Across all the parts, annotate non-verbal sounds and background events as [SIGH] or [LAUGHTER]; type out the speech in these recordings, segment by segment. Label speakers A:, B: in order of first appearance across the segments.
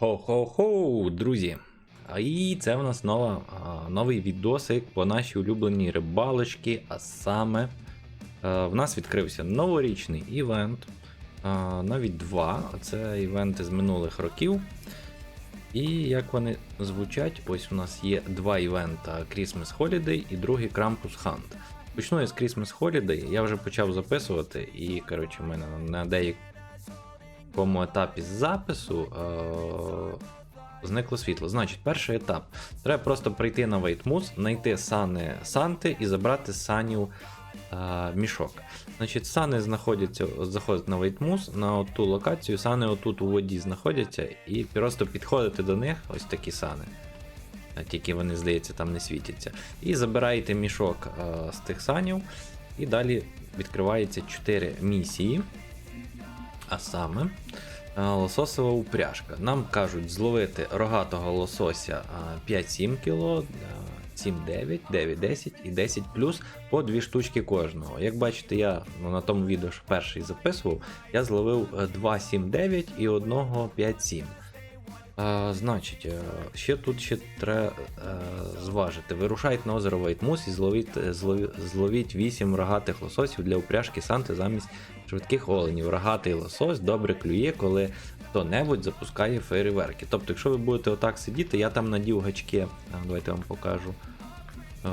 A: Хо-хо-хо, друзі! І це у нас нова, новий відосик по нашій улюбленій рибалочці, а саме в нас відкрився новорічний івент. Навіть два. Це івенти з минулих років. І як вони звучать, ось у нас є два івента Christmas Holiday і другий Krampus Hunt. Почну я з Christmas Holiday, я вже почав записувати, і коротше, в мене на деякому етапі запису е- зникло світло. Значить, перший етап. Треба просто прийти на Вейтмус, знайти сани Санти і забрати санів е- мішок. Значить, сани знаходяться, заходять на Вейтмус, на ту локацію, сани отут у воді знаходяться, і просто підходити до них, ось такі сани. Тільки вони, здається, там не світяться. І забираєте мішок е, з тих санів, і далі відкривається 4 місії. А саме е, лососова упряжка. Нам кажуть зловити рогатого лосося е, 5-7 кг, 7-9, 9-10 і 10 плюс по дві штучки кожного. Як бачите, я ну, на тому відео що перший записував, я зловив е, 2 7-9 і одного 5-7. А, значить, е, ще тут ще треба е, зважити. Вирушайте на озеро Вайтмус і зловіть, е, злові- зловіть 8 рогатих лососів для упряжки Санти замість швидких оленів. Рогатий лосось добре клює, коли хто-небудь запускає фейерверки. Тобто, якщо ви будете отак сидіти, я там надів гачки, давайте я вам покажу. Е,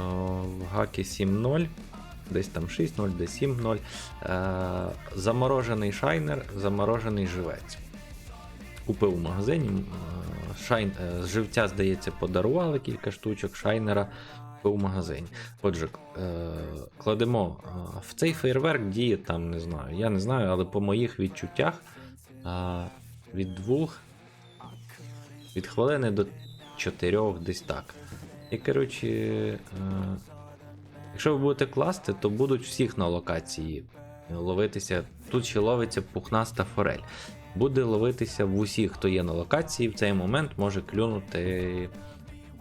A: В гаки 7.0, десь там 6.0, десь 7.0. Е, Заморожений шайнер, заморожений живець. Купив у магазині. е, Шайн, е, живця, здається, подарували кілька штучок, шайнера у магазині. Отже, е, кладемо в цей фейерверк діє там, не знаю. Я не знаю, але по моїх відчуттях від двох, від хвилини до чотирьох десь так. І коротше, якщо ви будете класти, то будуть всіх на локації ловитися. Тут ще ловиться пухнаста форель. Буде ловитися в усіх, хто є на локації. В цей момент може клюнути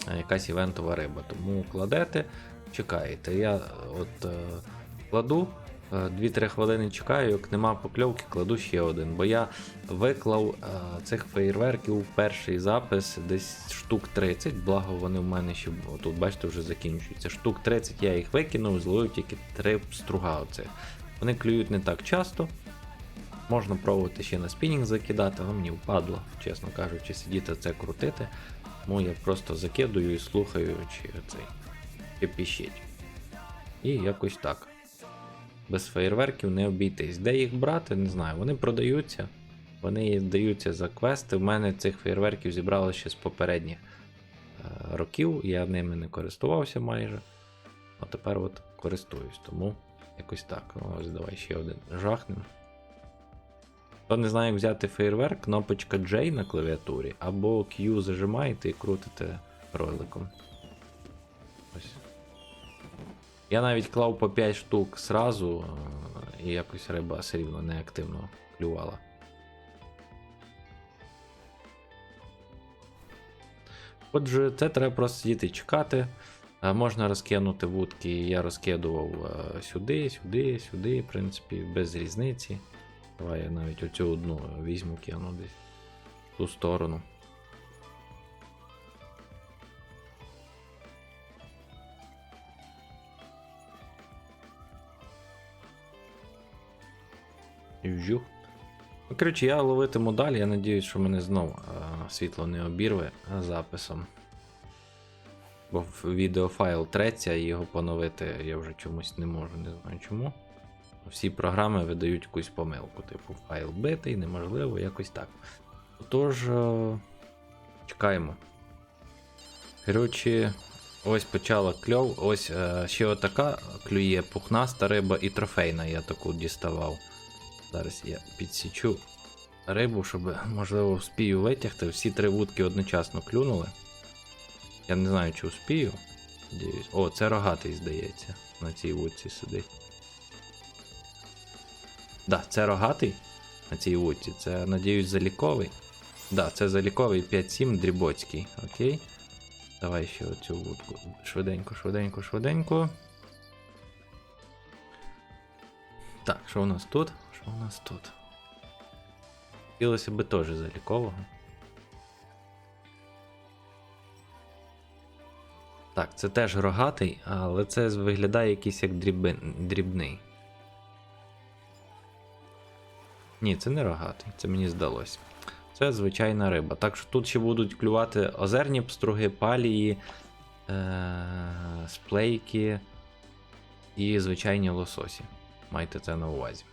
A: е, якась івентова риба. Тому кладете, чекаєте. Я е, от е, кладу. е, 2-3 хвилини чекаю, як нема покльовки, кладу ще один. Бо я виклав е, цих феєрверків в перший запис десь штук 30, благо вони в мене ще тут, бачите, вже закінчуються. Штук 30 я їх викинув, зловив тільки 3 струга оцих. Вони клюють не так часто. Можна пробувати ще на спінінг закидати, але мені впадло, чесно кажучи, сидіти це крутити. Тому я просто закидую і слухаю, чи цей чи піщить. І якось так. Без феєрверків не обійтись. Де їх брати, не знаю. Вони продаються, вони даються за квести. В мене цих феєрверків зібрало ще з попередніх е, років. Я ними не користувався майже. А тепер от користуюсь, тому якось так. Ось давай ще один жахнем. Хто не знає, як взяти фейерверк, кнопочка J на клавіатурі, або Q зажимаєте і крутите роликом. Ось. Я навіть клав по 5 штук зразу, е, і якось риба все рівно неактивно клювала. Отже, це треба просто сидіти і чекати. Е, Можна розкинути вудки, я розкидував е, сюди, сюди, сюди, в принципі, без різниці. Давай я навіть оцю одну візьму, кину десь в ту сторону. Вжух. Ну, коротше, я ловитиму далі, я надіюсь, що мене знову світло не обірве записом. Бо відеофайл треться і його поновити я вже чомусь не можу, не знаю чому. Всі програми видають якусь помилку, типу файл битий, неможливо, якось так. Тож, е, чекаємо. Коротше, ось почала кльов. Ось е, ще отака клює пухнаста риба і трофейна я таку діставав. Зараз я підсічу рибу, щоб, можливо, вспію витягти. Всі три вудки одночасно клюнули. Я не знаю, чи успію. Надіюсь. О, це рогатий, здається, на цій вудці сидить. Да, це рогатий на цій вуті, Це, надіюсь, заліковий. Да, це заліковий 5-7 дрібоцький. Окей. Давай ще оцю вудку. Швиденько, швиденько, швиденько. Так, що у нас тут? Що у нас тут? Хотілося би теж залікового. Так, це теж рогатий, але це виглядає якийсь як дрібин, дрібний. Ні, це не рогатий, це мені здалося. Це звичайна риба. Так що тут ще будуть клювати озерні пструги, палії, е- сплейки і звичайні лососі. Майте це на увазі.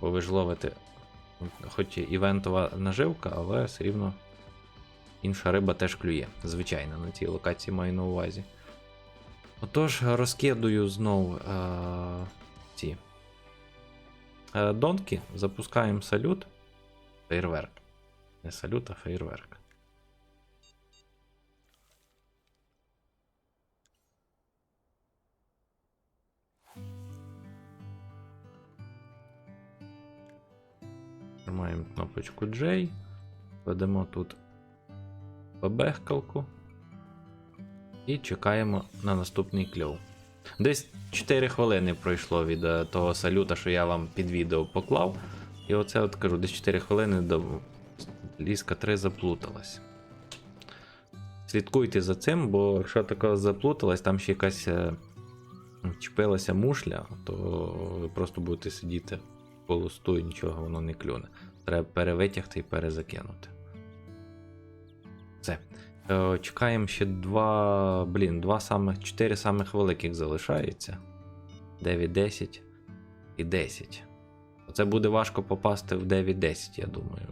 A: Бо ви ж ловите, хоч і івентова наживка, але все рівно інша риба теж клює. Звичайно, на цій локації маю на увазі. Отож, розкидую знову е- донки, запускаємо салют. Фейерверк. Не салют, а фейерверк. Тримаємо кнопочку J. Кладемо тут побехкалку. І чекаємо на наступний кльов. Десь 4 хвилини пройшло від е, того салюта, що я вам під відео поклав. І оце от кажу, десь 4 хвилини до ліска 3 заплуталась. Слідкуйте за цим, бо якщо таке заплуталась, там ще якась е, чіпилася мушля, то ви просто будете сидіти по лусту і нічого воно не клюне. Треба перевитягти і перезакинути. Все. Е, Чекаємо ще два. Блін, два самих, чотири самих великих залишається. 9, 10 і 10. Оце буде важко попасти в 9-10, я думаю.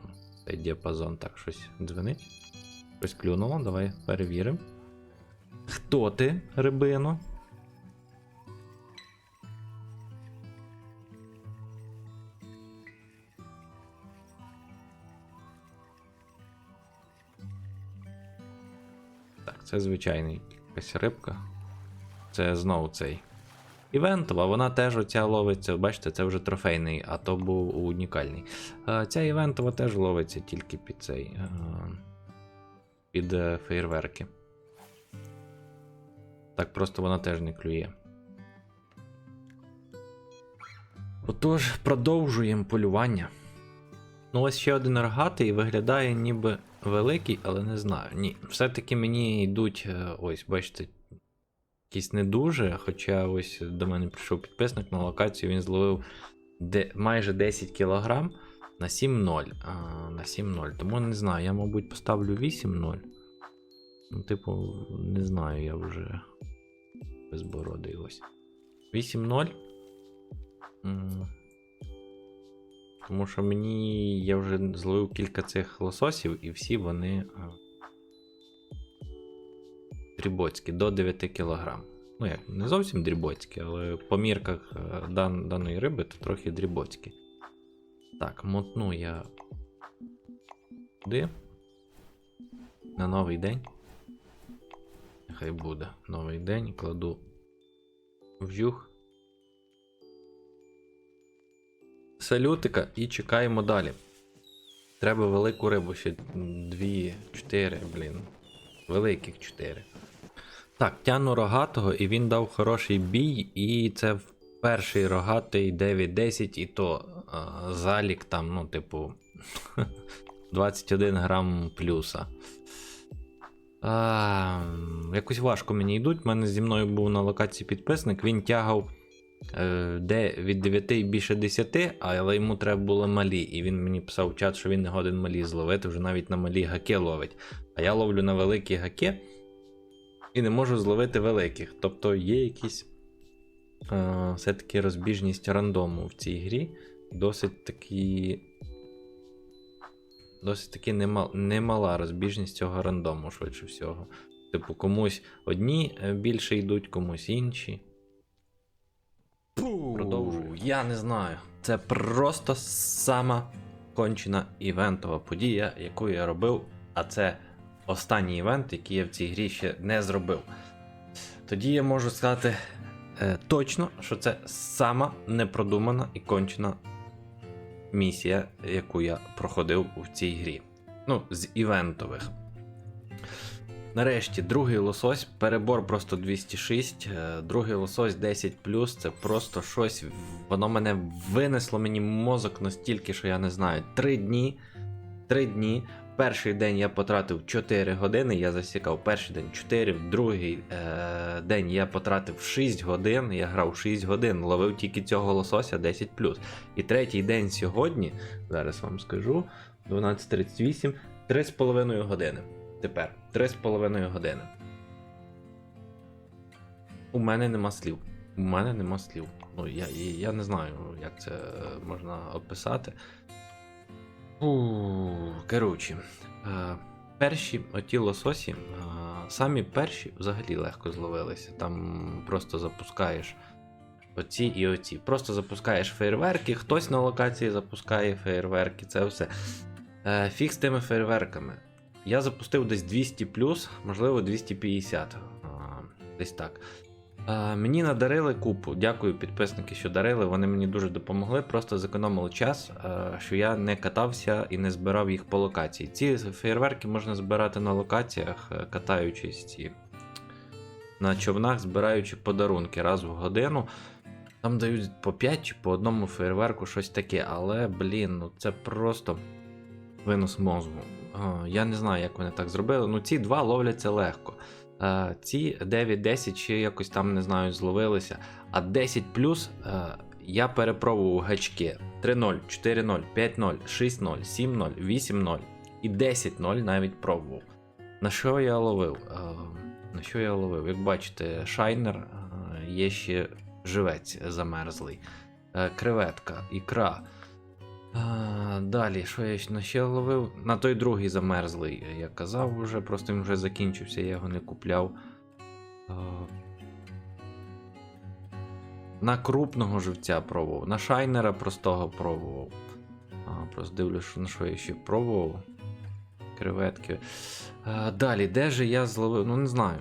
A: Цей діапазон так щось дзвенить. Щось клюнуло, давай перевіримо. Хто ти, рибино? Так, це звичайний якась рибка. Це знову цей. Івентова, вона теж оця ловиться, бачите, це вже трофейний, а то був унікальний. Е, Ця івентова теж ловиться тільки під цей. е, Під е, фейерверки. Так просто вона теж не клює. Отож, продовжуємо полювання. Ну, ось ще один рогатий виглядає ніби великий, але не знаю. Ні, все-таки мені йдуть, е, ось, бачите, якісь не дуже. Хоча ось до мене прийшов підписник на локацію, він зловив де, майже 10 кг на 7-0. На 7-0. Тому не знаю, я, мабуть, поставлю 8-0. Ну, типу, не знаю, я вже безбородий ось. 8-0. Тому що мені я вже зловив кілька цих лососів, і всі вони дрібоцькі до 9 кг. Ну як, не зовсім дрібоцькі, але по мірках е, дан, даної риби то трохи дрібоцькі. Так, мотну я туди. На новий день. Нехай буде новий день. Кладу в'юх. Салютика і чекаємо далі. Треба велику рибу, ще 2, 4, блін. Великих 4. Так, тяну рогатого, і він дав хороший бій, і це перший рогатий 9-10, і то а, залік там, ну, типу, [LAUGHS] 21 грам плюса. А, якось важко мені йдуть. У мене зі мною був на локації підписник, він тягав де від 9 і більше 10, але йому треба було малі. І він мені писав в чат, що він не годен малі зловити, вже навіть на малі гаки ловить. А я ловлю на великі гаки і не можу зловити великих. Тобто є якісь е, все-таки розбіжність рандому в цій грі. Досить такі. Досить таки нема, немала розбіжність цього рандому, швидше всього. Типу, комусь одні е, більше йдуть, комусь інші. Продовжую. Я не знаю. Це просто сама кончена івентова подія, яку я робив, а це останній івент, який я в цій грі ще не зробив. Тоді я можу сказати е, точно, що це сама непродумана і кончена місія, яку я проходив у цій грі. Ну, з івентових. Нарешті, другий лосось, перебор просто 206, е, другий лосось 10 це просто щось. Воно мене винесло мені мозок настільки, що я не знаю. Три дні. Три дні Перший день я потратив 4 години, я засікав перший день 4, другий е- день я потратив 6 годин, я грав 6 годин, ловив тільки цього лосося 10 І третій день сьогодні, зараз вам скажу, 12.38, 3,5 години. Тепер 3,5 години. У мене нема слів. У мене нема слів. Ну, я, я, не знаю, як це можна описати. Коротше, е, перші оті лососі, е, самі перші взагалі легко зловилися. Там просто запускаєш оці і оці. Просто запускаєш фейерверки, хтось на локації запускає фейерверки, це все. Е, Фіг з тими фейерверками. Я запустив десь 200 плюс, можливо 250. а, Десь так. Мені надарили купу. Дякую підписники, що дарили. Вони мені дуже допомогли, просто зекономили час, що я не катався і не збирав їх по локації. Ці фейерверки можна збирати на локаціях, е, катаючись ці на човнах, збираючи подарунки раз в годину. Там дають по 5 чи по одному фейерверку щось таке, але, блін, ну це просто винос мозгу. Я не знаю, як вони так зробили. Ну, ці два ловляться легко. Е, Ці 9-10 ще якось там не знаю, зловилися. А 10 плюс е, я перепробував гачки 3-0, 4-0, 5-0, 6-0, 7-0, 8-0 і 10-0 навіть пробував. На що я ловив? Е, На що я ловив? Як бачите, шайнер є ще живець замерзлий, креветка, ікра. Далі, що я ще- ловив? На той другий замерзлий, я казав вже, просто він вже закінчився, я його не купляв. На крупного живця пробував, на шайнера простого пробував. А, просто дивлюсь, що- на що я ще пробував. Креветки. Далі, де же я зловив? Ну, не знаю.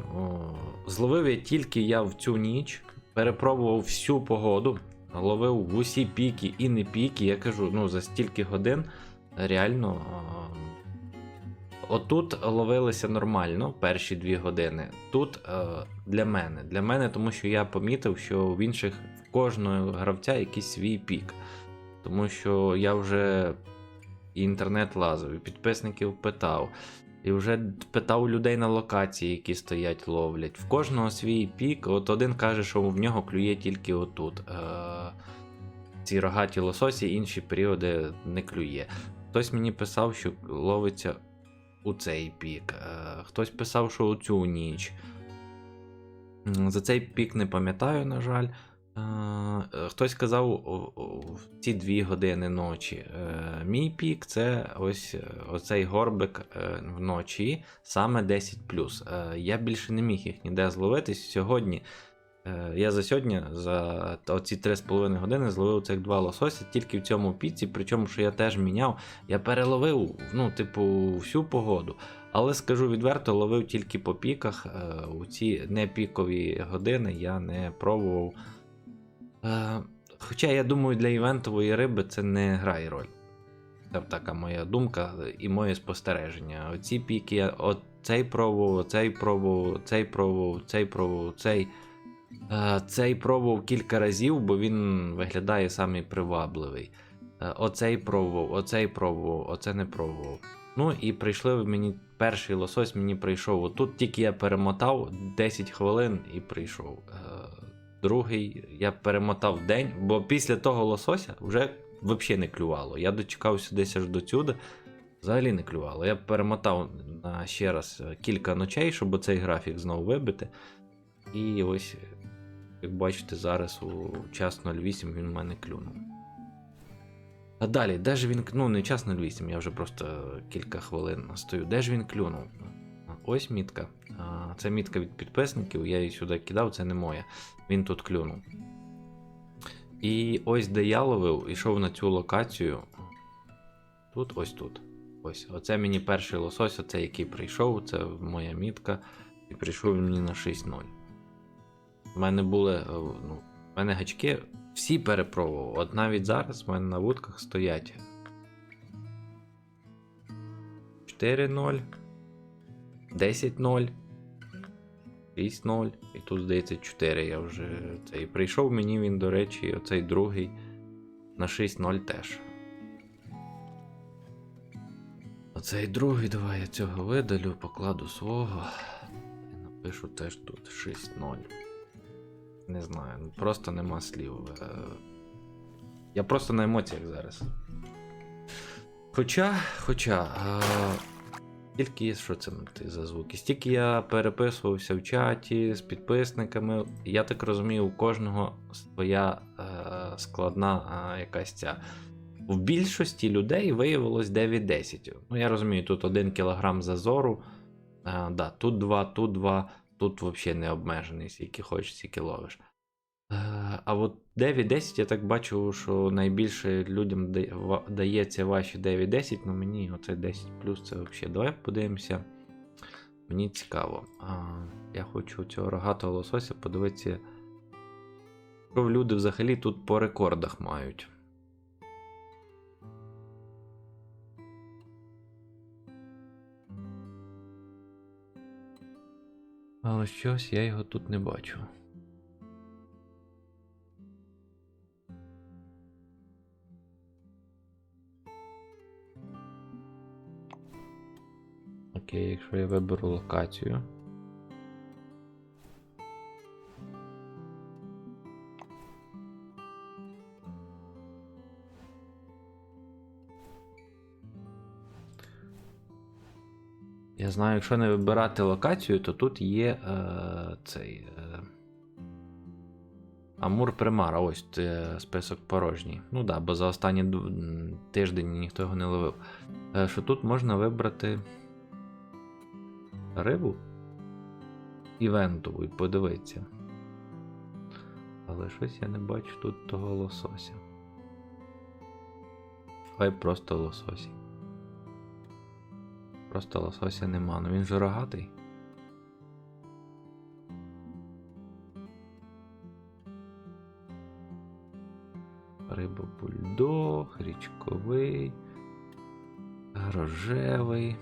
A: Зловив я тільки я в цю ніч, перепробував всю погоду ловив в усі піки і не піки. Я кажу, ну за стільки годин реально. Отут ловилися нормально перші дві години. Тут е, для мене. Для мене, тому що я помітив, що в інших в кожного гравця якийсь свій пік. Тому що я вже інтернет лазив, і підписників питав, і вже питав людей на локації, які стоять, ловлять. В кожного свій пік. От один каже, що в нього клює тільки отут. Е, ці рогаті лососі, інші періоди не клює. Хтось мені писав, що ловиться у цей пік. Е, хтось писав, що у цю ніч. За цей пік не пам'ятаю, на жаль. Е, е, Хтось казав в ці дві години ночі. Е, Мій пік це ось оцей горбик вночі, саме 10. Е, Я більше не міг їх ніде зловити. Сьогодні я за сьогодні, за оці 3,5 години зловив цих два лосося тільки в цьому піці, причому що я теж міняв. Я переловив, ну, типу, всю погоду. Але скажу відверто, ловив тільки по піках. У ці непікові години я не пробував. Е, Хоча я думаю, для івентової риби це не грає роль. Це така моя думка і моє спостереження. Оці піки, от цей пробував, цей пробував, цей пробував, цей пробував, цей. Е, Цей пробував кілька разів, бо він виглядає самий привабливий. Е, Оцей пробував, оцей пробував, оце не пробував. Ну і прийшли мені перший лосось мені прийшов. Отут тільки я перемотав 10 хвилин і прийшов. Другий я перемотав день, бо після того лосося вже взагалі не клювало. Я дочекався десь аж до сюди, взагалі не клювало. Я перемотав на ще раз е, кілька ночей, щоб цей графік знову вибити. І ось, як бачите, зараз у час 08 він в мене клюнув. А далі, де ж він. Ну, не час 08, я вже просто кілька хвилин стою. Де ж він клюнув? Ось мітка. Це мітка від підписників, я її сюди кидав, це не моя. Він тут клюнув. І ось де я ловив, ішов на цю локацію. Тут, ось тут. Ось. Оце мені перший лосось, оце який прийшов, це моя мітка. І прийшов він мені на 6-0. У мене були. е, Ну, в мене гачки всі перепробував. От навіть зараз в мене на вудках стоять 4-0, 10-0, 6-0. І тут, здається, 4 я вже цей. Прийшов мені він, до речі, оцей другий на 6-0 теж. Оце цей другий, давай я цього видалю, покладу свого. І напишу теж тут 6-0. Не знаю, ну просто нема слів. Е, Я просто на емоціях зараз. Хоча, хоча. Е... Тільки що це ти за звуки. Стільки я переписувався в чаті з підписниками. Я так розумію, у кожного своя е, складна е, якась ця. В більшості людей виявилось 9-10. Ну, я розумію, тут 1 кг зазору. Е, да, тут 2, тут 2, тут взагалі не обмежений, скільки хочеш, скільки ловиш. Е, а от 9-10, я так бачу, що найбільше людям дається ваші 9-10, ну мені оце 10 плюс це взагалі. Давай подивимося. Мені цікаво. А, я хочу цього рогатого лосося подивитися. Що люди взагалі тут по рекордах мають. Але щось я його тут не бачу. Окей, якщо я виберу локацію. Я знаю, якщо не вибирати локацію, то тут є е, цей. Е, Амур Примара, ось е, список порожній. Ну да, бо за останні тиждень ніхто його не ловив. Е, що тут можна вибрати рибу івентову і подивитися. Але щось я не бачу тут того лосося. Хай просто лососі. Просто лосося нема. Ну він же рогатий. Риба бульдог, річковий, рожевий.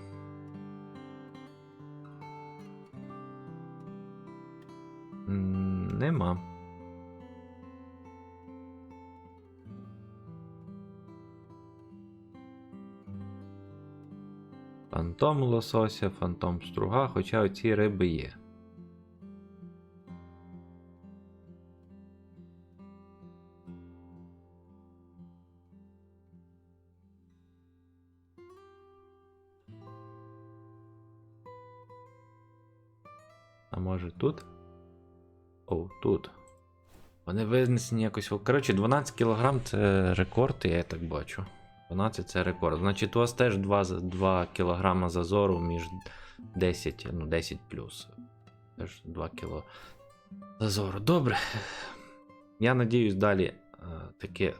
A: Нема. Фантом лосося, фантом струга, хоча оці риби є. Винесені якось. Коротше, 12 кг це рекорд, я так бачу. 12 це рекорд. Значить, у вас теж 2, 2 кг зазору між 10, ну 10 плюс. Теж 2 кг зазору. Добре. Я надіюсь, далі е, таке,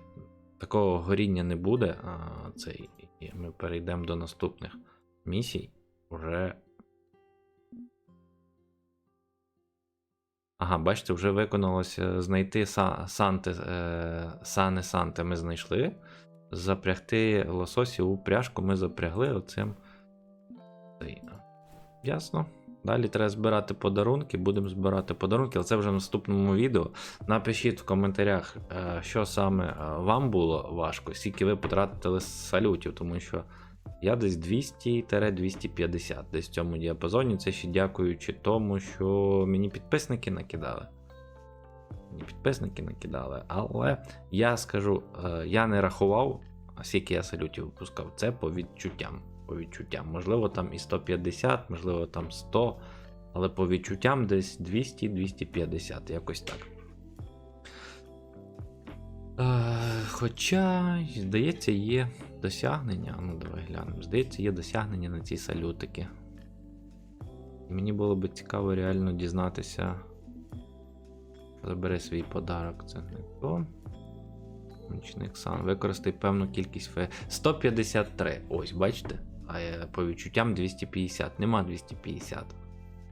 A: такого горіння не буде. А, цей, і ми перейдемо до наступних місій. Уже Ага, бачите, вже виконалося знайти санти, е, сани санти ми знайшли. Запрягти лососів у пряжку ми запрягли оцим. Ясно. Далі треба збирати подарунки, будемо збирати подарунки, але це вже в наступному відео. Напишіть в коментарях, е, що саме е, вам було важко, скільки ви потратили салютів, тому що я десь 200-250 десь в цьому діапазоні. Це ще дякуючи тому, що мені підписники накидали. Мені підписники накидали, але я скажу, е, я не рахував, скільки я салютів випускав. Це по відчуттям. По відчуттям. Можливо, там і 150, можливо, там 100, але по відчуттям десь 200-250, якось так. Е, хоча, здається, є досягнення. Ну, давай глянемо. Здається, є досягнення на ці салютики. І мені було би цікаво реально дізнатися. Забери свій подарок, це не то. Нічник сан. Використай певну кількість фе. 153. Ось, бачите? А я по відчуттям 250. Нема 250.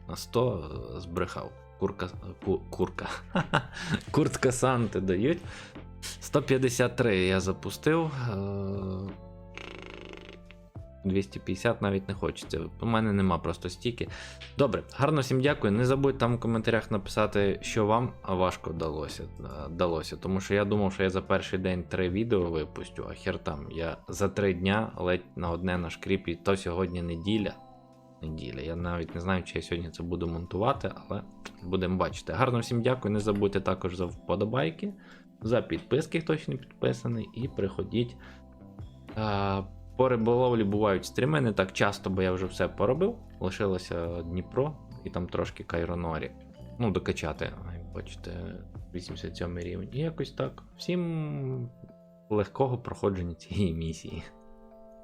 A: На 100 е, збрехав. Курка. Ку, курка. [LAUGHS] Куртка Санти дають. 153 я запустив. Е, 250 навіть не хочеться. У мене нема просто стільки. Добре, гарно всім дякую. Не забудь там в коментарях написати, що вам важко вдалося. е, вдалося. Тому що я думав, що я за перший день три відео випустю, а хер там. Я за три дня ледь на одне на шкріпі, то сьогодні неділя. Неділя. Я навіть не знаю, чи я сьогодні це буду монтувати, але будемо бачити. Гарно всім дякую. Не забудьте також за вподобайки, за підписки, хто ще не підписаний, і приходіть. По риболовлі бувають стріми, не так часто, бо я вже все поробив. Лишилося Дніпро і там трошки Кайронорі. Ну, докачати, бачите, 87 рівень. І якось так. Всім легкого проходження цієї місії.